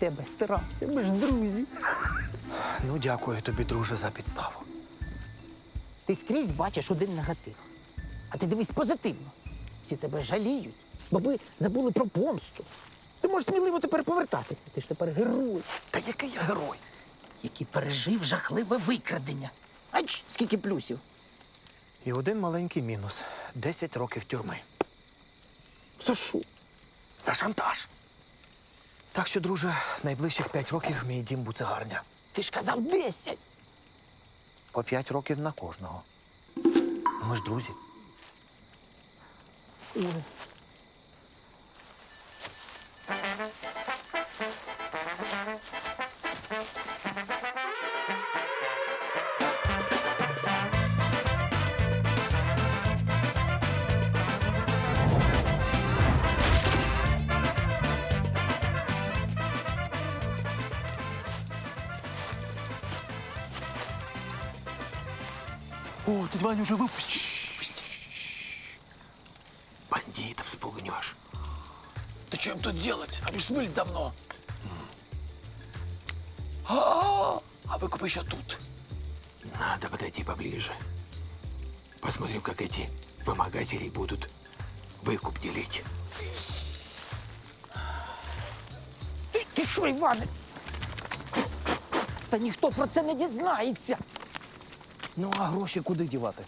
тебе старався, ми ж друзі. Ну, дякую тобі, друже, за підставу. Ти скрізь бачиш один негатив. А ти дивись позитивно. Всі тебе жаліють, баби забули про помсту. Ти можеш сміливо тепер повертатися. Ти ж тепер герой, Та який я герой? який пережив жахливе викрадення. Ач, скільки плюсів. І один маленький мінус: 10 років тюрми. За що? За шантаж. Так що, друже, найближчих п'ять років мій дім буцегарня. Ти ж казав 10. По п'ять років на кожного. Ми ж друзі. О, дядь Ваня уже выпустил. Бандитов спугнешь. Да что им тут делать? Они ж смылись давно. А, а выкуп еще тут. Надо подойти поближе. Посмотрим, как эти вымогатели будут выкуп делить. Ти, ти що, Іване? Та ніхто про це не дізнається. Ну, а гроші куди дівати?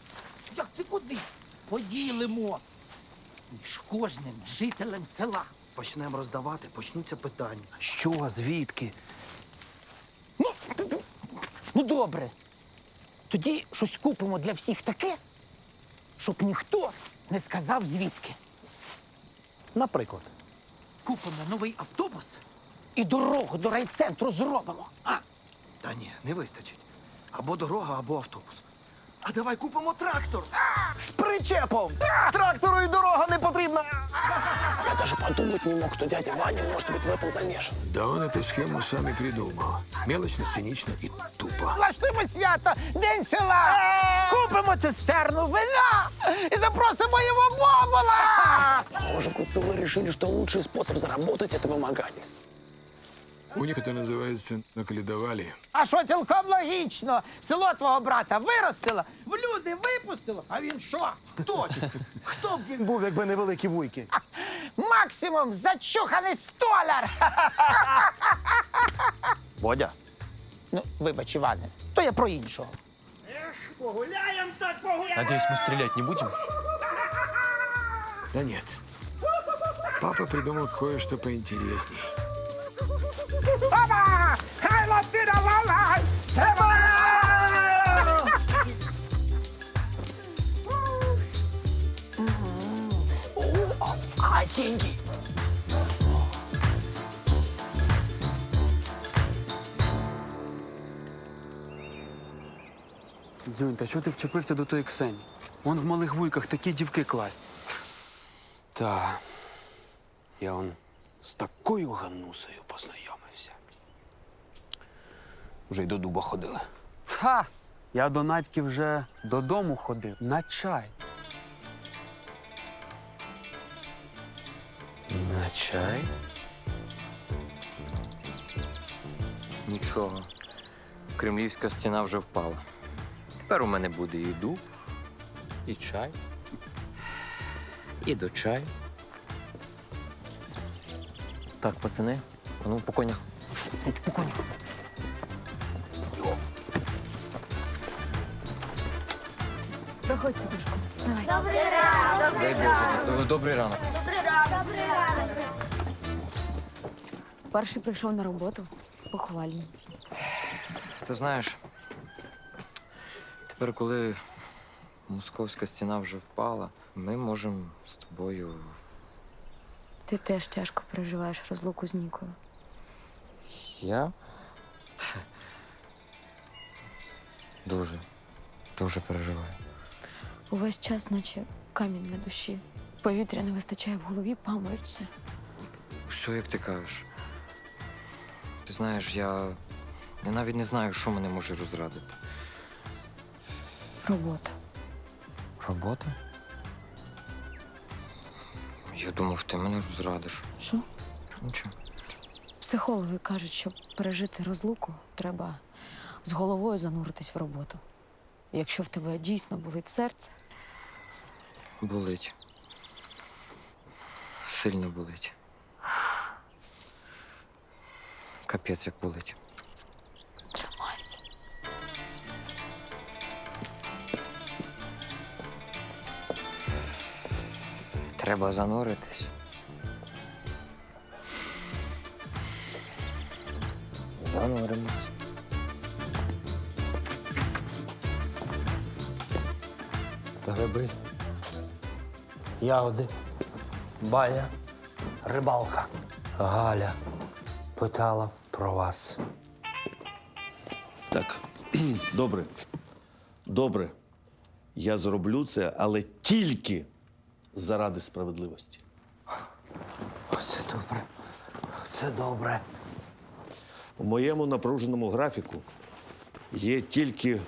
Як це куди? Поділимо між кожним жителем села. Почнемо роздавати, почнуться питання. Що, звідки? Ну, ну добре. Тоді щось купимо для всіх таке, щоб ніхто не сказав звідки. Наприклад. Купимо новий автобус і дорогу до райцентру зробимо. А? Та ні, не вистачить. Або дорога, або автобус. А давай купимо трактор. З причепом! Трактору і дорога не потрібна. Я даже подумать не мог, что дядя Ваня может быть в этом замешан. Да он эту схему сам и придумал. Мелочно, цинично и тупо. Влаштуємо свято, день села! Купимо цистерну вина і запросимо його бобола! Похоже, куцелы решили, что лучший способ заработать это вымогательство. У них это называется наколедовали. А що цілком логічно? Село твого брата виростило, в люди випустило, а він що? Точно. Хто б він був, якби не великі вуйки? Максимум зачуханий столяр! Водя. Ну, вибач, Іване, то я про іншого. Надеюсь, мы стрелять не будем? Да нет. Папа придумал кое-что поинтересней. А деньги? Дзюнь, та чого ти вчепився до тої Ксені? Вон в малих вуйках такі дівки класні. Та. Я он з такою ганусею познайомився. Вже й до дуба ходили. Ха! Я до Надьки вже додому ходив на чай. На чай? Нічого. Кремлівська стіна вже впала. Тепер у мене буде і дуб, і чай, і до чаю. Так, пацани, ну по конях. По коню. Проходьте, душку. Давай. Дай Боже. Е, Добрий ранок. Перший прийшов на роботу. Похвально. Ти знаєш, тепер, коли московська стіна вже впала, ми можемо з тобою. Ти теж тяжко переживаєш розлуку з Нікою. Я? Дуже, дуже переживаю. Увесь час, наче камінь на душі. Повітря не вистачає в голові, паморочиться. Все, як ти кажеш. Ти знаєш, я, я навіть не знаю, що мене може розрадити. Робота. Робота? Я думав, ти мене розрадиш. Що? Нічого. Психологи кажуть, щоб пережити розлуку, треба з головою зануритись в роботу. Якщо в тебе дійсно болить серце, Болить. Сильно болить. Капець, як болить. тримайся. Треба зануритись. Зануримось. Гриби, ягоди, баня, рибалка. Галя питала про вас. Так, добре. Добре. Я зроблю це, але тільки заради справедливості. Це добре. Це добре. У моєму напруженому графіку є тільки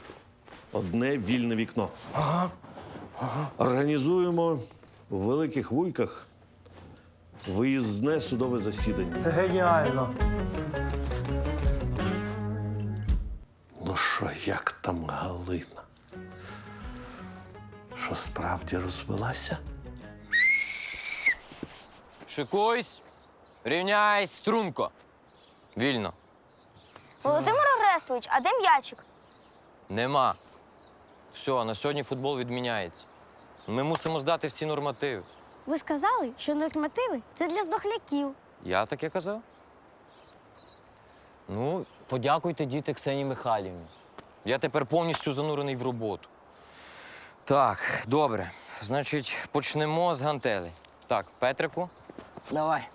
одне вільне вікно. Ага. Організуємо в великих вуйках виїзне судове засідання. Геніально. Ну що, як там Галина? Що справді розвелася? Шикуйсь, рівняйсь, струнко. Вільно. Володимир Орестович, а де м'ячик? Нема. Все, на сьогодні футбол відміняється. Ми мусимо здати всі нормативи. Ви сказали, що нормативи це для здохляків. Я таке казав? Ну, подякуйте діти Ксенії Михайлівні. Я тепер повністю занурений в роботу. Так, добре. Значить, почнемо з гантелей. Так, Петрику, Давай.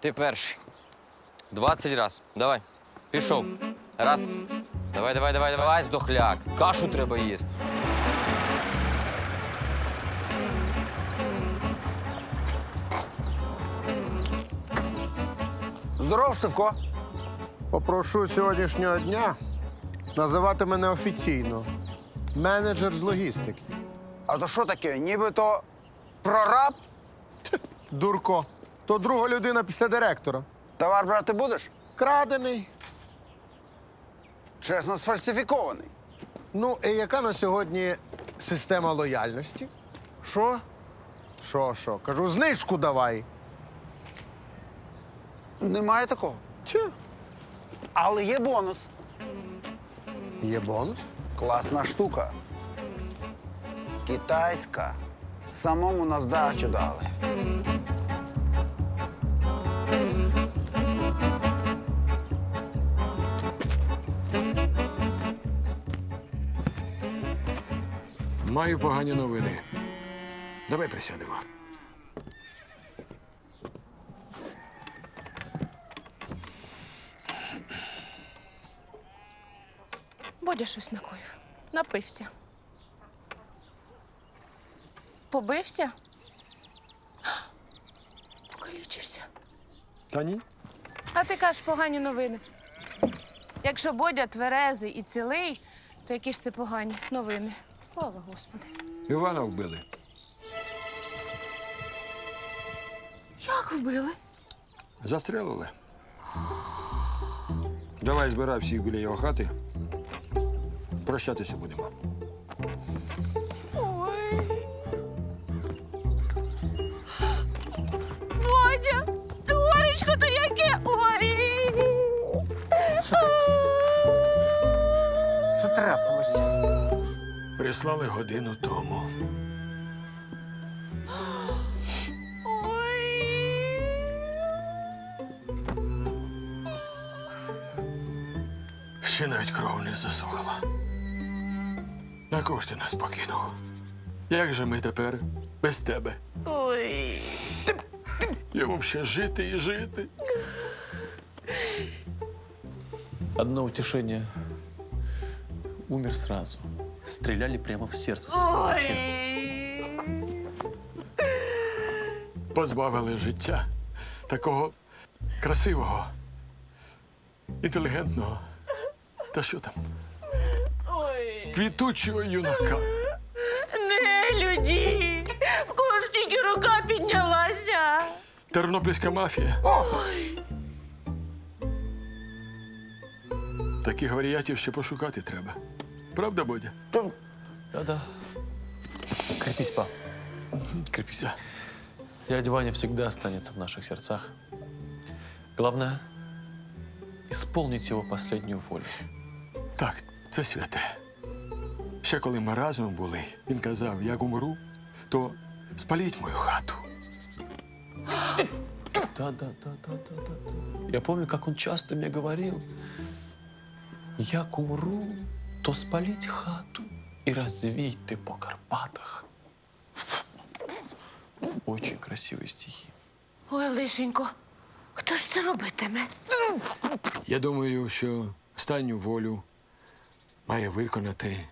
ти перший. 20 раз. Давай. Пішов. Раз. Давай, давай, давай, давай, здохляк. Кашу треба їсти. Здоров, Штивко. Попрошу сьогоднішнього дня називати мене офіційно. Менеджер з логістики. А то що таке? Нібито прораб? Дурко. То друга людина після директора. Товар брати будеш? Крадений. Чесно сфальсифікований. Ну, і яка на сьогодні система лояльності? Що? Що, що? Кажу, знижку давай. Немає такого. Тю. Але є бонус. Є бонус. Класна штука. Китайська. Самому на здачу дали. Маю погані новини. Давай присядемо. Бодя щось накоїв. Напився. Побився? Покалічився. Та ні. А ти кажеш погані новини. Якщо Бодя тверезий і цілий, то які ж це погані новини. Слава Господи. Івана вбили. Як вбили? Застрелили. Давай збирай всіх біля його хати. Прощатися будемо. Ой. Бодя! Горечко то яке! Ой! Що таке? Що трапилося? Прислали годину тому. Ще навіть кров не засохла. На кошти нас покинув. Як же ми тепер без тебе? Ой! Йому ще жити і жити. Одно утешение. Умер сразу. Стреляли прямо в сердце. Ой! Позбавили життя такого красивого, інтелігентного. Та що там? Ой! Квітучого юнака. Не люди! В кого ж тільки рука піднялася? Тернопільська мафія. Таких варіатів ще пошукати треба. Правда, Бодя? Да-да. Крепись, па. Крепись. Дядя Ваня всегда останется в наших сердцах. Главное — исполнить его последнюю волю. Так, це святе. Ще коли ми разом були, він казав, як умру, то спаліть мою хату. Да-да-да-да-да-да. Я помню, как он часто мне говорил, як умру, то спалить хату и развейте по Карпатах. Очень красивые стихи. Ой, лишенько, хто ж це робитиме? Я думаю, що останню волю має виконати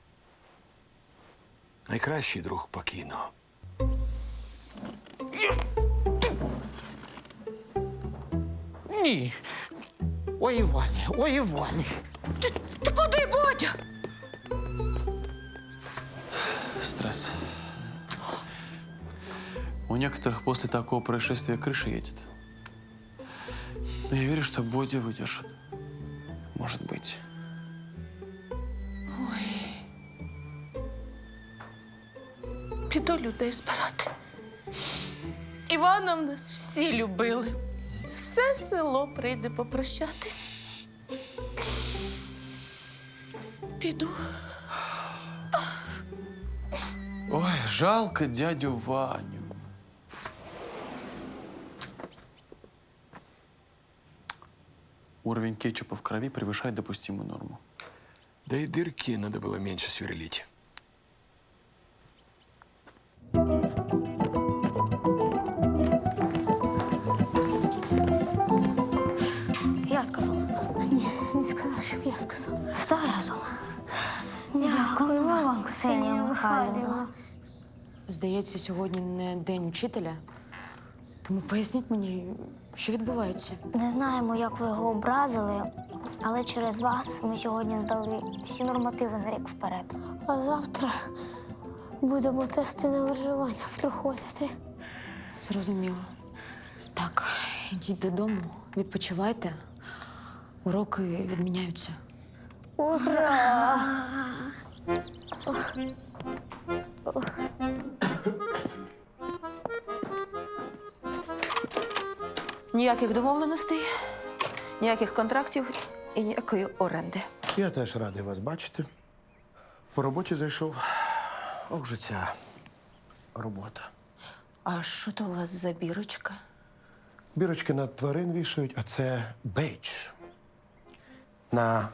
найкращий друг покійного. Ні. Ой, Іване, ой, Іване. Ти, ти куди, Бодя? Стресс. У некоторых после такого происшествия крыша едет. Но я верю, что Бодя выдержит. Может быть. Піду людей збирати. Івана в нас всі любили. Все село прийде попрощатись. Піду. Ой, жалко дядю Ваню. Уровень кетчупа в крови превышает допустимую норму. Да и дырки надо было меньше сверлить. Я скажу. Ні, не сказав, щоб я сказав. Давай разом. Дякуємо вам, Ксенія Михайлівна. Здається, сьогодні не день учителя. Тому поясніть мені, що відбувається. Не знаємо, як ви його образили, але через вас ми сьогодні здали всі нормативи на рік вперед. А завтра будемо тести на виживання проходити. Зрозуміло. Так, йдіть додому, відпочивайте. Уроки відміняються. Ура! Ніяких домовленостей, ніяких контрактів і ніякої оренди. Я теж радий вас бачити. По роботі зайшов. Ох же ця робота. А що то у вас за бірочка? Бірочки на тварин вішають, а це бейдж. На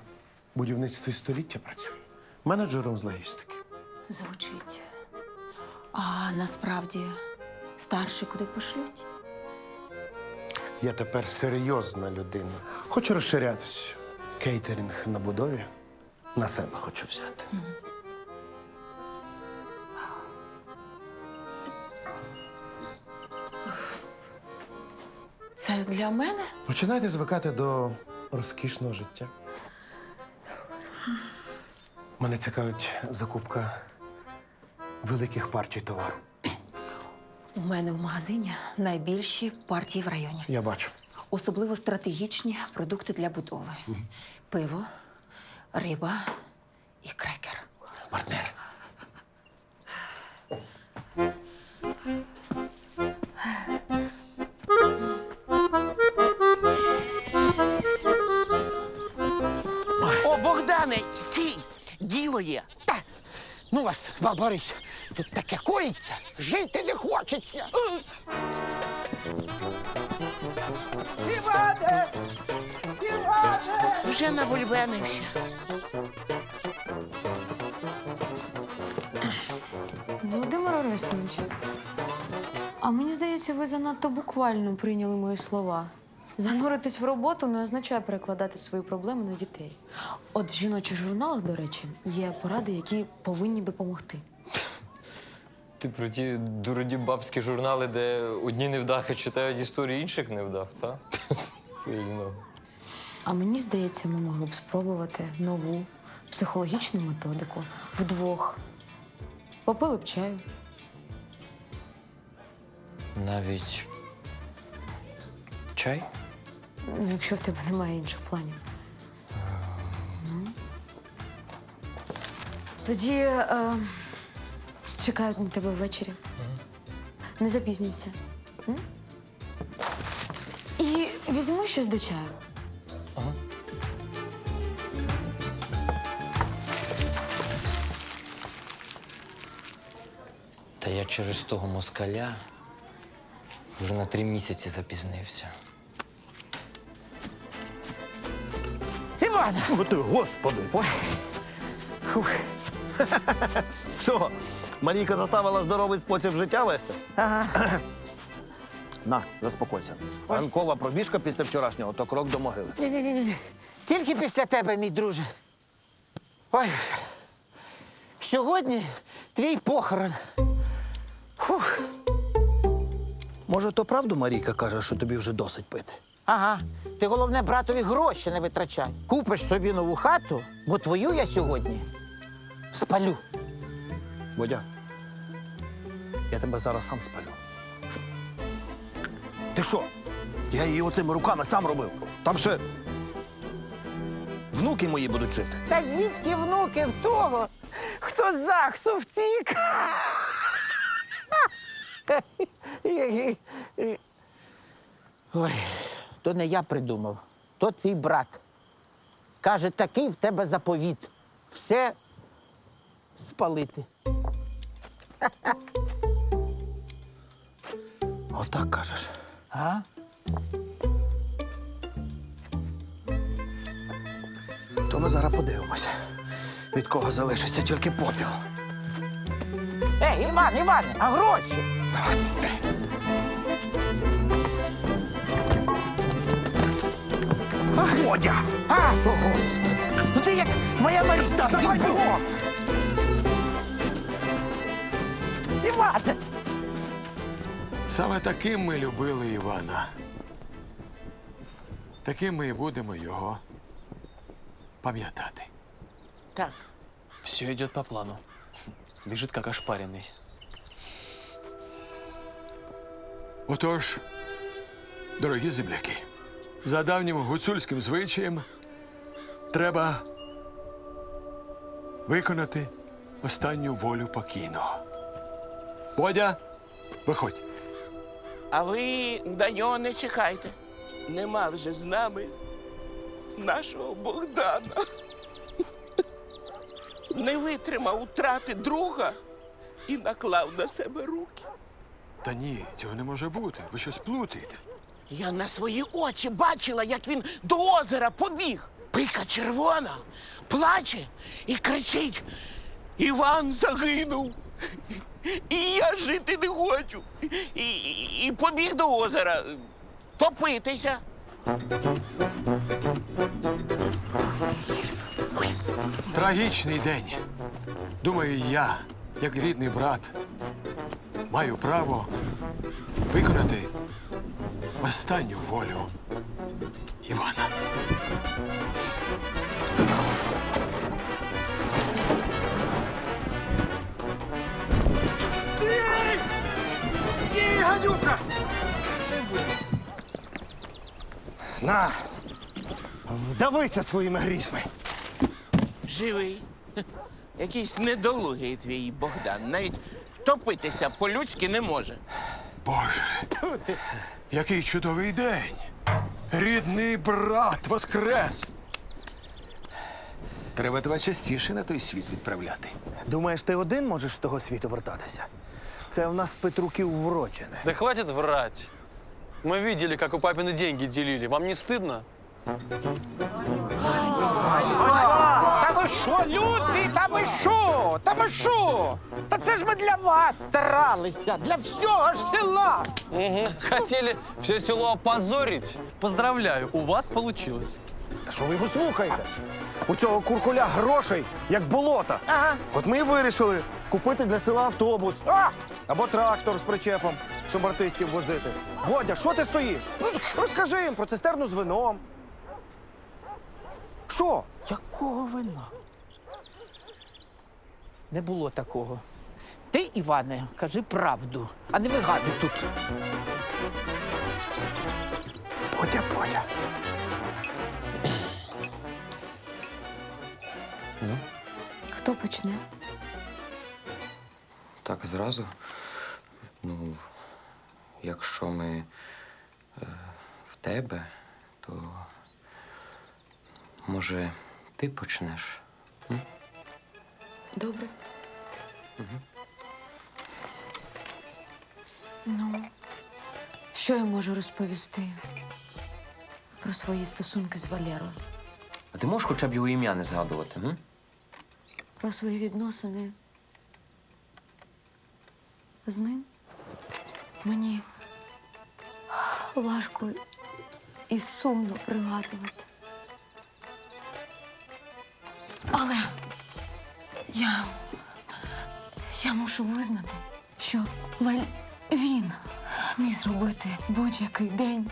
будівництві століття працюю. Менеджером з логістики. Звучить. А насправді старший куди пошлють? Я тепер серйозна людина. Хочу розширятися. Кейтеринг на будові на себе хочу взяти. Це для мене? Починайте звикати до розкішного життя. Мене цікавить закупка великих партій товару. У мене в магазині найбільші партії в районі. Я бачу. Особливо стратегічні продукти для будови: пиво, риба і крекер. Партнер. Богдане, стій! Діло є. Та, ну вас, баба Борис, тут таке коїться, жити не хочеться. Вже набульбенився. Володимир Орестович, а мені здається, ви занадто буквально прийняли мої слова. Зануритись в роботу не означає перекладати свої проблеми на дітей. От в жіночих журналах, до речі, є поради, які повинні допомогти. Ти про ті дурні бабські журнали, де одні невдахи читають історії інших невдах, так? Сильно. А мені здається, ми могли б спробувати нову психологічну методику вдвох. Попили б чаю. Навіть чай? Ну, якщо в тебе немає інших планів. Ну. Тоді е, чекають на тебе ввечері. Не запізнюйся. М? І візьми щось до чаю. Та я через того москаля вже на три місяці запізнився. Івана! О, ти, господи. Ой. Що? Марійка заставила здоровий спосіб життя вести? Ага. На, заспокойся. Ранкова пробіжка після вчорашнього то крок до могили. Ні-ні-ні. Тільки після тебе, мій друже. Ой. Сьогодні твій похорон. Фух. Може, то правду Марійка каже, що тобі вже досить пити? Ага. Ти головне братові гроші не витрачай. Купиш собі нову хату, бо твою я сьогодні спалю. Бодя, я тебе зараз сам спалю. Ти що? Я її оцими руками сам робив. Там ще внуки мої будуть жити. Та звідки внуки в того, хто з ЗАГСу втік? Ой, то не я придумав, то твій брат. Каже, такий в тебе заповіт. Все спалити. Отак кажеш. А? То ми зараз подивимося, від кого залишиться тільки попіл. Ей, Іван, Іване, а гроші? Бодя! А, о, Господи. Ну ти як моя Марічка. давай бігом! Іване! Саме таким ми любили Івана. Таким ми і будемо його пам'ятати. Так. Все идет по плану. Бежит как ошпаренный. Отож, дорогі земляки, за давнім гуцульським звичаєм треба виконати останню волю покійного. Бодя, виходь. А ви на нього не чекайте. Нема вже з нами нашого Богдана. Не витримав утрати друга і наклав на себе руки. Та ні, цього не може бути. Ви щось плутаєте. Я на свої очі бачила, як він до озера побіг. Пика червона, плаче і кричить: Іван загинув. І я жити не хочу. І, і, побіг до озера топитися. Трагічний день. Думаю, я, як рідний брат, маю право виконати останню волю Івана. На! Вдавися своїми грішми. Живий. Хе, Якийсь недолугий твій Богдан. Навіть топитися по-людськи не може. Боже, який чудовий день! Рідний брат воскрес! Треба тебе частіше на той світ відправляти. Думаєш, ти один можеш з того світу вертатися? Це в нас Петруків врочене. Да хватит врать. Мы видели, как у папины деньги делили. Вам не стыдно? Ви що, люди? Та ви що? Та ви що? Та це ж ми для вас старалися, для всього ж села. Хотели все село опозорить? Поздравляю, у вас получилось. Та що ви його слухаєте? У цього куркуля грошей, як болота. Ага. От ми і вирішили купити для села автобус О! або трактор з причепом, щоб артистів возити. Бодя, що ти стоїш? Розкажи їм про цистерну з вином. Що? Якого вина? Не було такого. Ти, Іване, кажи правду, а не вигадуй тут. Бодя, Бодя. Хто почне? Так зразу. Ну, якщо ми е, в тебе, то може ти почнеш? Добре. Ну, що я можу розповісти про свої стосунки з Валерою? А ти можеш хоча б його ім'я не згадувати? М? Про свої відносини з ним? Мені важко і сумно пригадувати. Але я, я мушу визнати, що Валь... він міг зробити будь-який день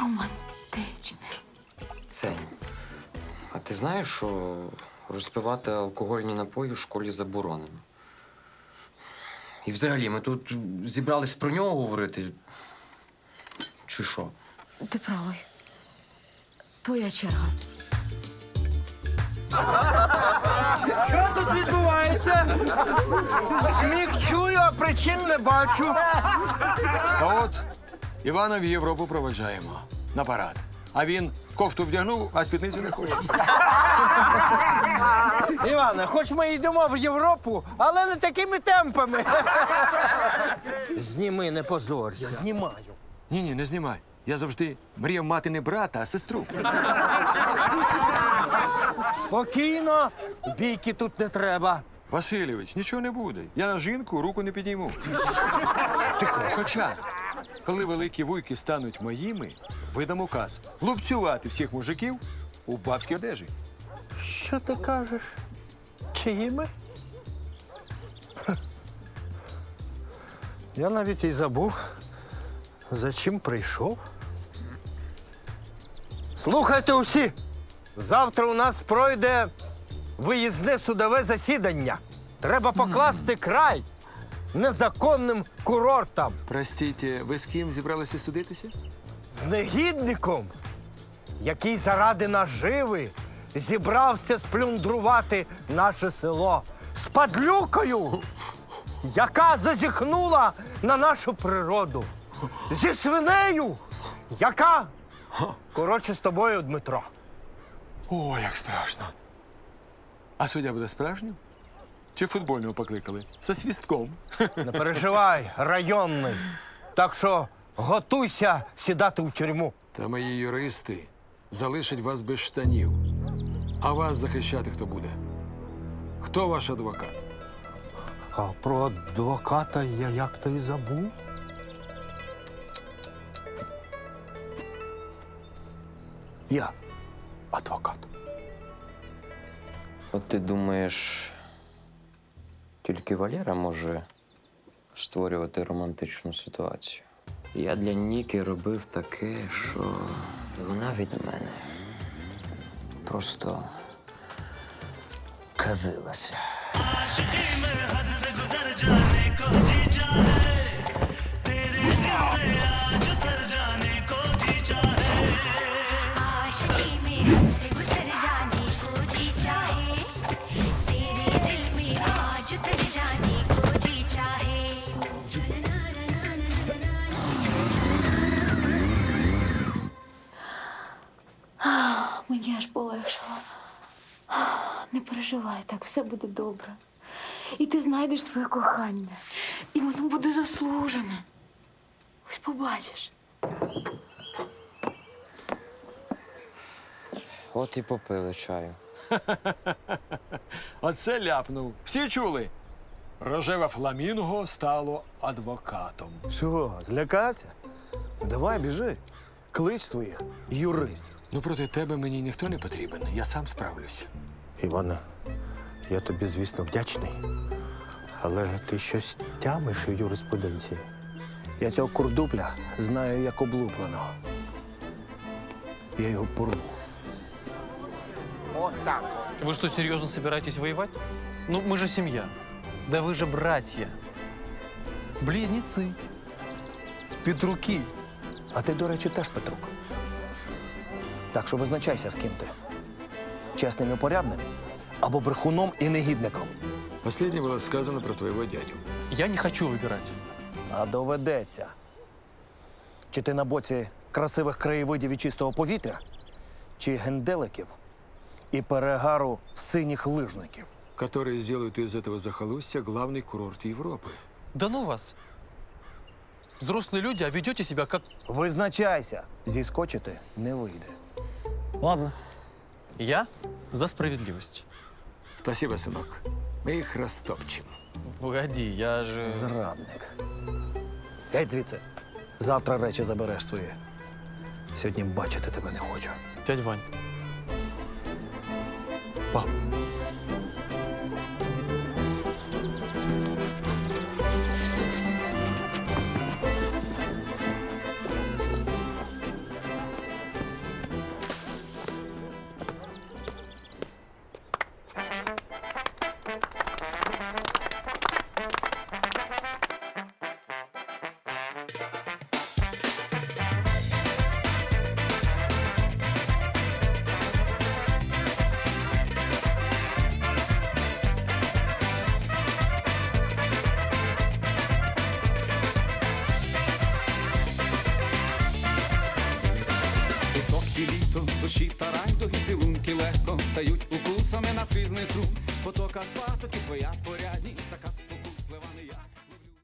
романтичним. Сень, а ти знаєш, що розпивати алкогольні напої в школі заборонено? І взагалі, ми тут зібрались про нього говорити. Чи що? Ти правий. Твоя черга. Тут відбувається? Сміх чую, а причин не бачу. А от Івана в Європу проведжаємо на парад. А він кофту вдягнув, а спідницю не хоче. Іване, хоч ми йдемо в Європу, але не такими темпами. Зніми, не позорся. Я знімаю. Ні, ні, не знімай. Я завжди мріяв мати не брата, а сестру. Спокійно, бійки тут не треба. Васильович, нічого не буде. Я на жінку руку не підійму. Тихо. Хоча, коли великі вуйки стануть моїми, видам указ лупцювати всіх мужиків у бабській одежі. Що ти кажеш? Чиїми? Я навіть і забув, за чим прийшов. Слухайте усі! Завтра у нас пройде виїзне судове засідання. Треба покласти край незаконним курортам. Простіть, ви з ким зібралися судитися? З негідником, який заради наживи зібрався сплюндрувати наше село. З падлюкою, яка зазіхнула на нашу природу. Зі свинею, яка. Коротше, з тобою, Дмитро. О, як страшно. А суддя буде справжнім? Чи футбольного покликали? Со свістком. Не переживай, районний. Так що готуйся сідати у тюрму. Та мої юристи залишать вас без штанів. А вас захищати хто буде? Хто ваш адвокат? А про адвоката я як то і забув. Я адвокат. От ти думаєш, тільки Валера може створювати романтичну ситуацію. Я для Ніки робив таке, що вона від мене просто казилася. Мені аж полегшало. Не переживай так, все буде добре. І ти знайдеш своє кохання. І воно буде заслужене. Ось побачиш. От і попили чаю. Оце ляпнув. Всі чули? Рожеве фламінго стало адвокатом. Що, злякався? Ну, давай, біжи. Клич своїх юристів. Ну, проти тебе мені ніхто не потрібен. Я сам справлюсь. Івана, я тобі, звісно, вдячний. Але ти щось тямиш у юриспруденції. Я цього курдупля знаю як облупленого. Я його порву. От так. Вы что, серьезно собираетесь воевать? Ну, мы же семья. Да вы же братья. Близнецы. Петруки. А ти, до речі, теж Петрук. Так що визначайся, з ким ти. Чесним і порядним або брехуном і негідником. Последнее было сказано про твоего дядю. Я не хочу выбирать. А доведеться. Чи ти на боці красивих краєвидів і чистого повітря, чи генделиків і перегару синіх лижників. Которые сделают из этого захолустья главный курорт Европы. Да ну вас. Взрослые люди, а ведете себя как... Визначайся, зіскочити не вийде. Ладно. Я за справедливость. Спасибо, сынок. Мы их растопчем. Погоди, я же... Зрадник. Геть звідси. Завтра речі забереш свої. Сьогодні бачити тебе не хочу. Дядь Вань. Пап. Стають укусами на скрізний струм. Потока патоки, твоя порядність.